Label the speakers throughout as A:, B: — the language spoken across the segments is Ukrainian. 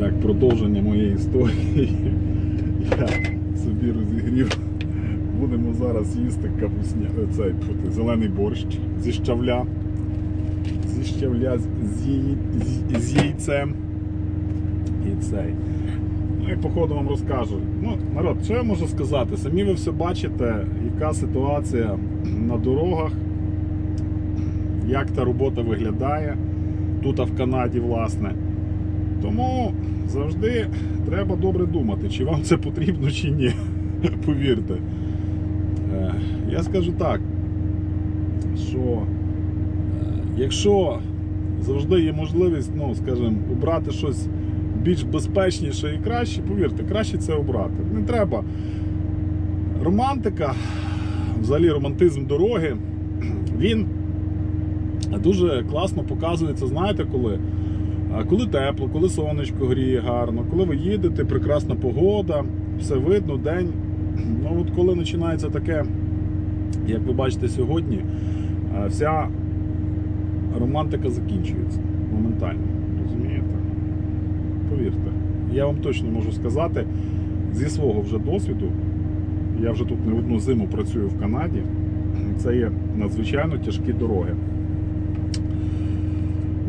A: Так, продовження моєї історії. Я собі розігрів. Будемо зараз їсти капусня, е, цей зелений борщ зі щавля. Зі щавля з, з, з, з яйцем. І цей. Ну і по ходу вам розкажу. Ну, народ, що я можу сказати? Самі ви все бачите, яка ситуація на дорогах, як та робота виглядає тут а в Канаді, власне. Тому завжди треба добре думати, чи вам це потрібно, чи ні. Повірте. Е, Я скажу так, що е, якщо завжди є можливість, ну, скажімо, обрати щось більш безпечніше і краще, повірте, краще це обрати. Не треба. Романтика, взагалі романтизм дороги, він дуже класно показується, знаєте коли? Коли тепло, коли сонечко гріє гарно, коли ви їдете, прекрасна погода, все видно, день. Ну от коли починається таке, як ви бачите сьогодні, вся романтика закінчується моментально. Розумієте? Повірте. Я вам точно можу сказати зі свого вже досвіду. Я вже тут не одну зиму працюю в Канаді. Це є надзвичайно тяжкі дороги.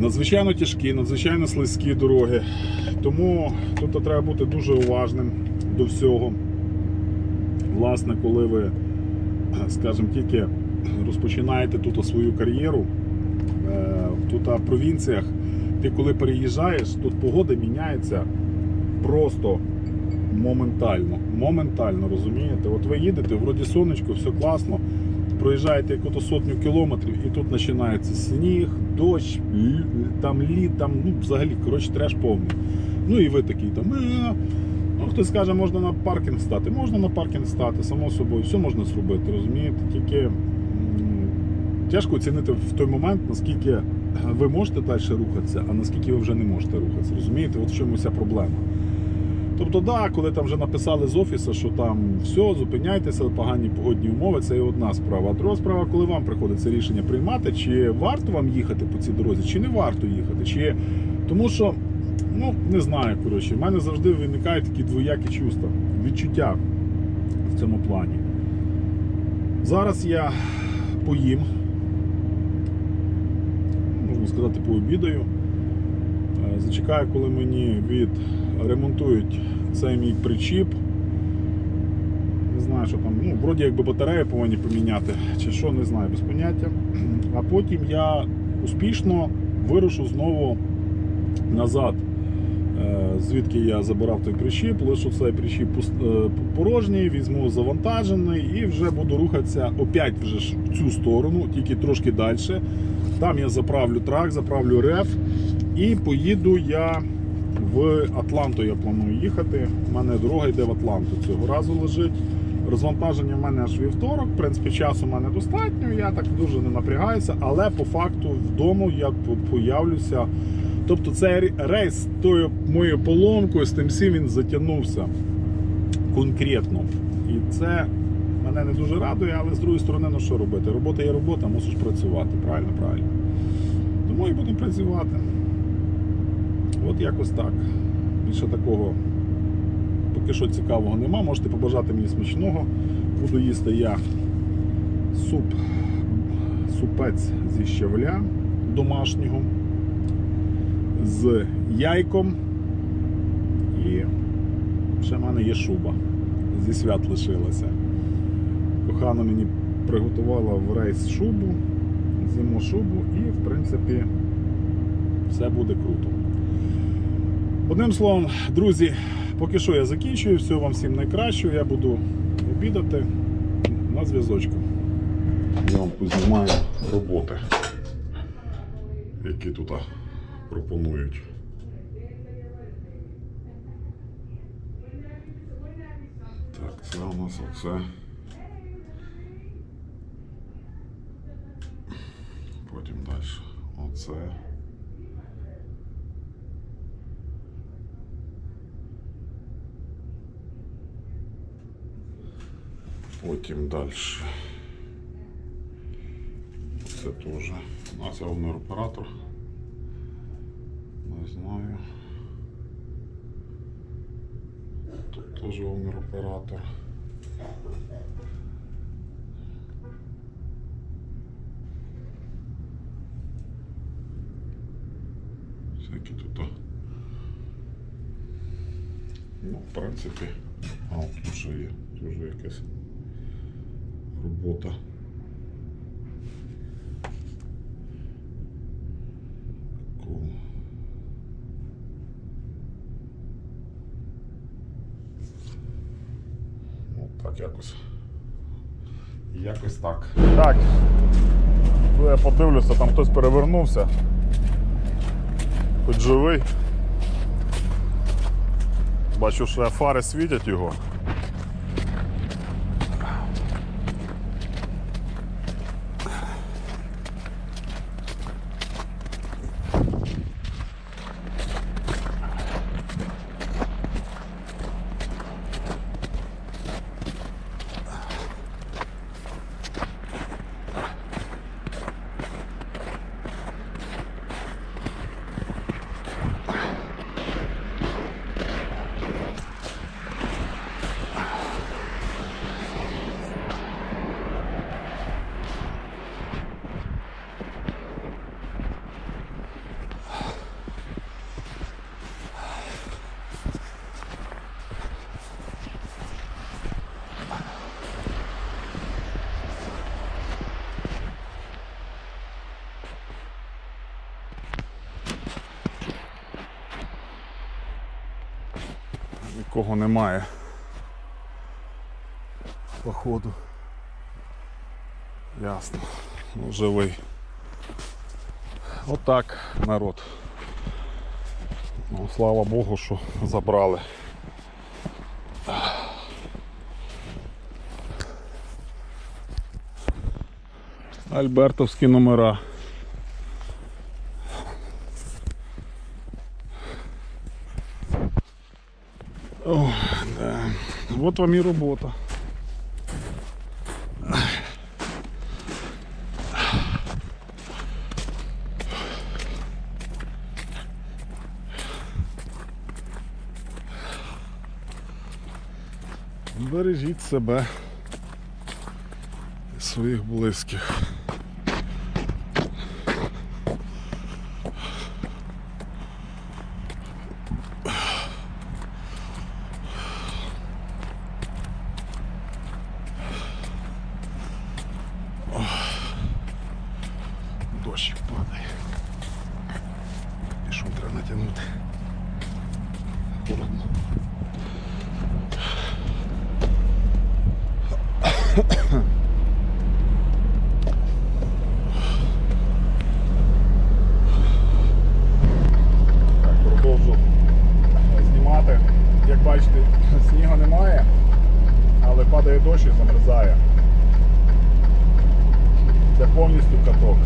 A: Надзвичайно тяжкі, надзвичайно слизькі дороги. Тому тут треба бути дуже уважним до всього. Власне, коли ви, скажімо, тільки розпочинаєте тут свою кар'єру, е, тут в провінціях, ти коли переїжджаєш, тут погода міняється просто моментально. Моментально, розумієте? От ви їдете, вроді сонечко, все класно. Проїжджаєте якусь сотню кілометрів, і тут починається сніг, дощ, там лід, там ну, взагалі коротше, треш повний. Ну і ви такий там. «Е». Ну, хтось скаже, можна на паркінг стати. Можна на паркінг стати, само собою, все можна зробити, розумієте? Тільки тяжко оцінити в той момент, наскільки ви можете далі рухатися, а наскільки ви вже не можете рухатися. Розумієте, от в чому вся проблема. Тобто, да, коли там вже написали з офісу, що там все, зупиняйтеся, погані погодні умови, це і одна справа. А друга справа, коли вам приходиться рішення приймати, чи варто вам їхати по цій дорозі, чи не варто їхати. Чи... Тому що, ну, не знаю, коротше, в мене завжди виникають такі двоякі чувства, відчуття в цьому плані. Зараз я поїм, можна сказати, пообідаю. Е, Зачекаю, коли мені відремонтують цей мій причіп. Не знаю, що там, ну, вроді якби батарею повинні поміняти, чи що, не знаю, без поняття. А потім я успішно вирушу знову назад, е, звідки я забирав той причіп, лишу цей причіп е, порожній, візьму завантажений і вже буду рухатися опять вже в цю сторону, тільки трошки далі. Там я заправлю трак, заправлю реф і поїду я в Атланту. Я планую їхати. У мене дорога йде в Атланту цього разу лежить. Розвантаження в мене аж вівторок. В принципі, часу в мене достатньо, я так дуже не напрягаюся, але по факту вдома я появлюся. Тобто цей рейс з тою моєю поломкою, з тим всім він затягнувся конкретно. І це мене не дуже радує, але з другої сторони, ну що робити? Робота є робота, мусиш працювати. Правильно, правильно. Тому і будемо працювати. От якось так. Більше такого поки що цікавого нема. Можете побажати мені смачного. Буду їсти я суп, супець зі щавля домашнього з яйком. І ще в мене є шуба. Зі свят лишилася. Кохана мені приготувала в рейс шубу, зиму шубу і, в принципі, все буде круто. Одним словом, друзі, поки що я закінчую. Всього вам всім найкращого. Я буду обідати на зв'язочку. Я вам познімаю роботи, які тут пропонують. Так, це у нас оце. Потім далі. Оце. Потім далі. Це теж. У нас головний оператор. Не знаю. Тут Теж умер оператор. Всякі тут. Ну, в принципі. А, тут ще є. Тут вже якась робота. Ну, так якось. Якось так. Так. Ну, я подивлюся, там хтось перевернувся. Хоч живий. Бачу, що фари світять його. Нікого немає. Походу. Ясно. Ну, живий. Отак, народ. Ну, слава Богу, що забрали. Альбертовські номера. О, да. Вот вам и работа. Бережіть себе і своїх близьких. Дощик падає. Треба. Холодно. Так, продовжу знімати. Як бачите, снігу немає, але падає дощ і замерзає. Це повністю каток.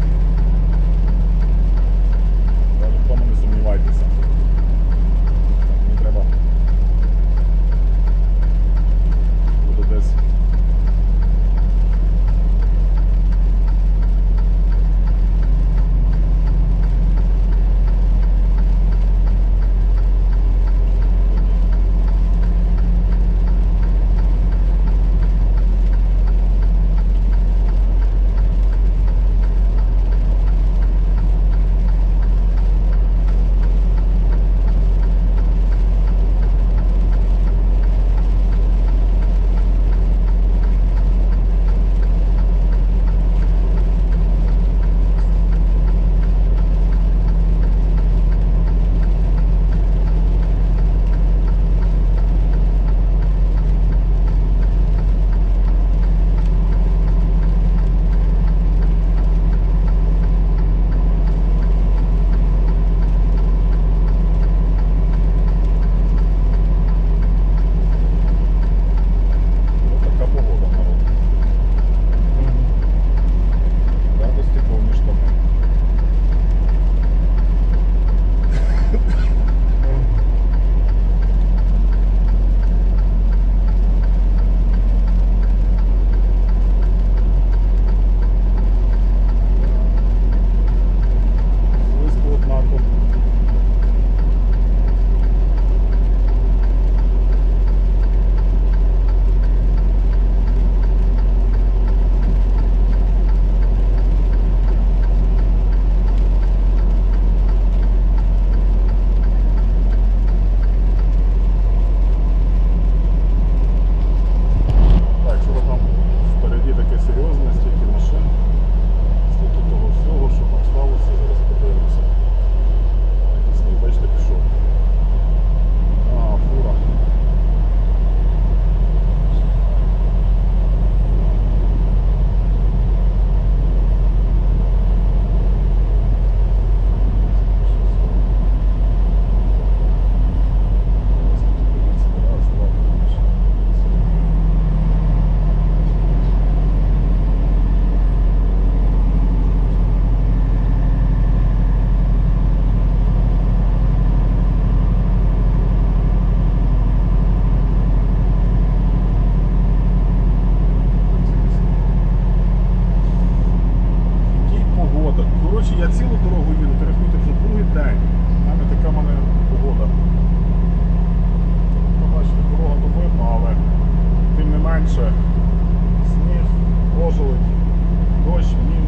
A: бачиш, мені